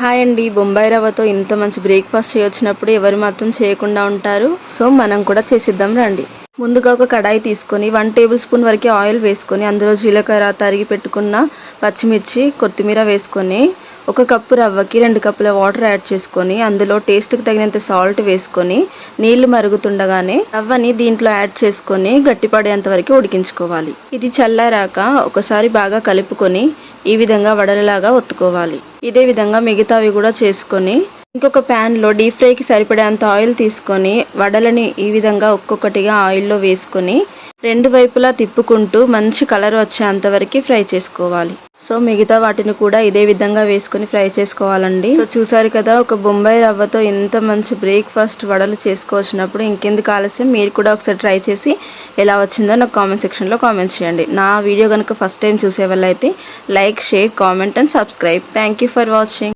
Hi అండి. బొంబాయి రవ్వతో ఇంత మంచి బ్రేక్ఫాస్ట్ చేయొచ్చినప్పుడు ఎవరు మాత్రం చేయకుండా ఉంటారు. సో మనం కూడా చేసిద్దాం రండి. ముందుగా ఒక కడాయి తీసుకొని వన్ టేబుల్ స్పూన్ వరకు ఆయిల్ వేసుకొని అందులో జీలకర్ర తరిగి పెట్టుకున్న పచ్చిమిర్చి కొత్తిమీర వేసుకొని ఒక కప్పు రవ్వకి రెండు కప్పుల వాటర్ యాడ్ చేసుకొని అందులో టేస్ట్కి తగినంత సాల్ట్ వేసుకొని నీళ్ళు మరుగుతుండగానే రవ్వని దీంట్లో యాడ్ చేసుకొని గట్టిపడేంత వరకు ఉడికించుకోవాలి. ఇది చల్లారాక ఒకసారి బాగా కలుపుకొని ఈ విధంగా వడలలాగా ఒత్తుకోవాలి. ఇదే విధంగా మిగతావి కూడా చేసుకొని ఇంకొక ప్యాన్లో డీప్ ఫ్రైకి సరిపడేంత ఆయిల్ తీసుకొని వడలని ఈ విధంగా ఒక్కొక్కటిగా ఆయిల్లో వేసుకొని రెండు వైపులా తిప్పుకుంటూ మంచి కలర్ వచ్చేంత వరకు ఫ్రై చేసుకోవాలి. సో మిగతా వాటిని కూడా ఇదే విధంగా వేసుకొని ఫ్రై చేసుకోవాలండి. సో చూసారు కదా ఒక బొంబాయి రవ్వతో ఇంత మంచి బ్రేక్ఫాస్ట్ వడలు చేసుకోవచ్చినప్పుడు ఇంకెందుకు ఆలస్యం? మీరు కూడా ఒకసారి ట్రై చేసి ఎలా వచ్చిందో నాకు కామెంట్ సెక్షన్లో కామెంట్స్ చేయండి. నా వీడియో కనుక ఫస్ట్ టైం చూసే వాళ్ళైతే like share comment and subscribe. Thank you for watching.